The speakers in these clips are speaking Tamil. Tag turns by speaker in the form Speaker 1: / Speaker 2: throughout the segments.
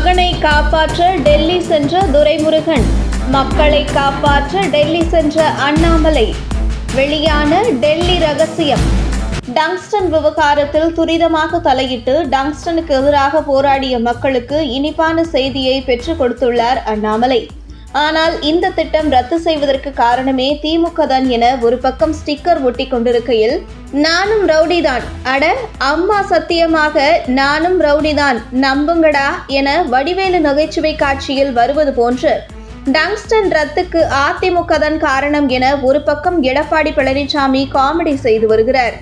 Speaker 1: மகனை காப்பாற்ற டெல்லி சென்ற துரைமுருகன். மக்களை காப்பாற்ற டெல்லி சென்ற அண்ணாமலை. வெளியான டெல்லி ரகசியம். டங்ஸ்டன் விவகாரத்தில் துரிதமாக தலையிட்டு டங்ஸ்டனுக்கு எதிராக போராடிய மக்களுக்கு இனிப்பான செய்தியை பெற்றுக் கொடுத்துள்ளார் அண்ணாமலை. ஆனால் இந்த திட்டம் ரத்து செய்வதற்கு காரணமே திமுக தான் என ஒரு பக்கம் ஸ்டிக்கர் ஒட்டி கொண்டிருக்கையில் நானும் ரவுடிதான். அட அம்மா சத்தியமாக நானும் ரவுடிதான். நம்புங்கடா என வடிவேலு நகைச்சுவை காட்சியில் வருவது போன்று டங்ஸ்டன் ரத்துக்கு அதிமுக தான் காரணம் என ஒரு பக்கம் எடப்பாடி பழனிசாமி காமெடி செய்து வருகிறார்.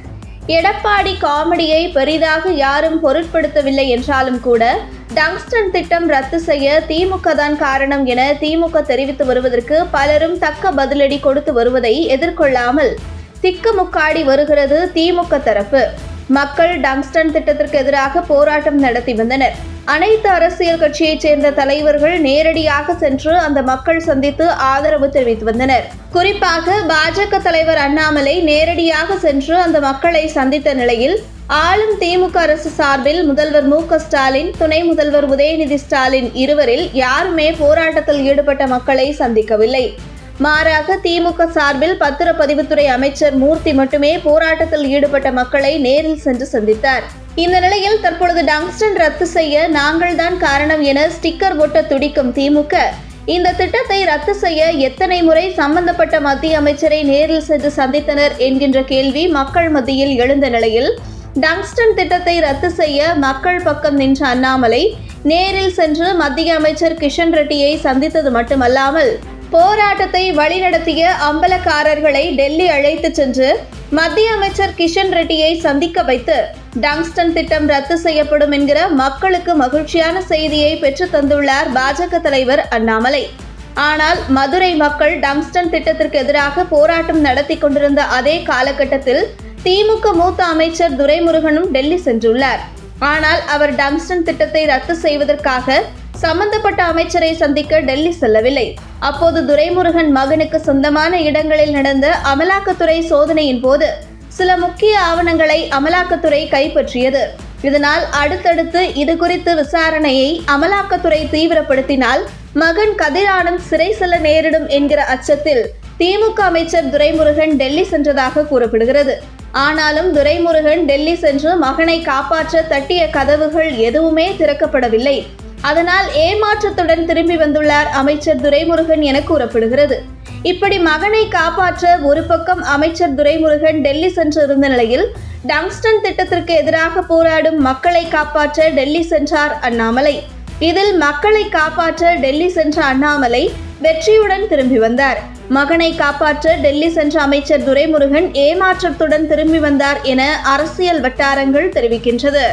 Speaker 1: எடப்பாடி காமெடியை பெரிதாக யாரும் பொருட்படுத்தவில்லை என்றாலும் கூட டங்ஸ்டன் திட்டம் ரத்து செய்ய திமுக தான் காரணம் என திமுக தெரிவித்து வருவதற்கு பலரும் தக்க பதிலடி கொடுத்து வருவதை எதிர்கொள்ளாமல் திக்குமுக்காடி வருகிறது திமுக தரப்பு. மக்கள் டங்ஸ்டன் திட்டத்திற்கு எதிராக போராட்டம் நடத்தி வந்தனர். அனைத்து அரசியல் கட்சியைச் சேர்ந்த தலைவர்கள் நேரடியாக சென்று அந்த மக்கள் சந்தித்து ஆதரவு தெரிவித்து வந்தனர். குறிப்பாக பாஜக தலைவர் அண்ணாமலை நேரடியாக சென்று அந்த மக்களை சந்தித்த நிலையில் ஆளும் திமுக அரசு சார்பில் முதல்வர் மு ஸ்டாலின் துணை முதல்வர் உதயநிதி ஸ்டாலின் இருவரில் யாருமே போராட்டத்தில் ஈடுபட்ட மக்களை சந்திக்கவில்லை. மாறாக திமுக சார்பில் பத்திரப்பதிவுத்துறை அமைச்சர் மூர்த்தி மட்டுமே போராட்டத்தில் ஈடுபட்ட மக்களை நேரில் சென்று சந்தித்தார். இந்த நிலையில் தற்பொழுது டங்ஸ்டன் ரத்து செய்ய நாங்கள் தான் காரணம் என ஸ்டிக்கர் ஒட்ட துடிக்கும் திமுக. இந்த திட்டத்தை ரத்து செய்ய எத்தனை முறை சம்பந்தப்பட்ட மத்திய அமைச்சரை நேரில் சென்று சந்தித்தனர் என்கின்ற கேள்வி மக்கள் மத்தியில் எழுந்த நிலையில் டங்ஸ்டன் திட்டத்தை ரத்து செய்ய மக்கள் பக்கம் நின்ற அண்ணாமலை நேரில் சென்று மத்திய அமைச்சர் கிஷன் ரெட்டியை சந்தித்தது மட்டுமல்லாமல் போராட்டத்தை வழிநடத்திய அம்பலக்காரர்களை டெல்லி அழைத்து சென்று மத்திய அமைச்சர் கிஷன் ரெட்டியை சந்திக்க வைத்து டங்ஸ்டன் திட்டம் ரத்து செய்யப்படும் என்கிற மக்களுக்கு மகிழ்ச்சியான செய்தியை பெற்று தந்துள்ளார் பாஜக தலைவர் அண்ணாமலை. ஆனால் மதுரை மக்கள் டங்ஸ்டன் திட்டத்திற்கு எதிராக போராட்டம் நடத்தி கொண்டிருந்த அதே காலகட்டத்தில் திமுக மூத்த அமைச்சர் துரைமுருகனும் டெல்லி சென்றுள்ளார். ஆனால் அவர் டங்ஸ்டன் திட்டத்தை ரத்து செய்வதற்காக சம்பந்தப்பட்ட அமைச்சரை சந்திக்க டெல்லி செல்லவில்லை. அப்போது துரைமுருகன் மகனுக்கு சொந்தமான இடங்களில் நடந்த அமலாக்கத்துறை சோதனையின் போது சில முக்கிய ஆவணங்களை அமலாக்கத்துறை கைப்பற்றியது. இதனால் அடுத்தடுத்து இது குறித்து விசாரணையை அமலாக்கத்துறை தீவிரப்படுத்தினால் மகன் கதிரானந்த் சிறை செல்ல நேரிடும் என்கிற அச்சத்தில் திமுக அமைச்சர் துரைமுருகன் டெல்லி சென்றதாக கூறப்படுகிறது. ஆனாலும் துரைமுருகன் டெல்லி சென்று மகனை காப்பாற்ற தட்டிய கதவுகள் எதுவுமே திறக்கப்படவில்லை. அதனால் ஏமாற்றத்துடன் திரும்பி வந்துள்ளார் அமைச்சர் துரைமுருகன் என கூறப்படுகிறது. இப்படி மகனை காப்பாற்ற ஒரு பக்கம் அமைச்சர் துரைமுருகன் டெல்லி சென்றிருந்த நிலையில் டங்ஸ்டன் திட்டத்திற்கு எதிராக போராடும் மக்களை காப்பாற்ற டெல்லி சென்றார் அண்ணாமலை. இதில் மக்களை காப்பாற்ற டெல்லி சென்ற அண்ணாமலை வெற்றியுடன் திரும்பி வந்தார். மகனை காப்பாற்ற டெல்லி சென்ற அமைச்சர் துரைமுருகன் ஏமாற்றத்துடன் திரும்பி வந்தார் என அரசியல் வட்டாரங்கள் தெரிவிக்கின்றது.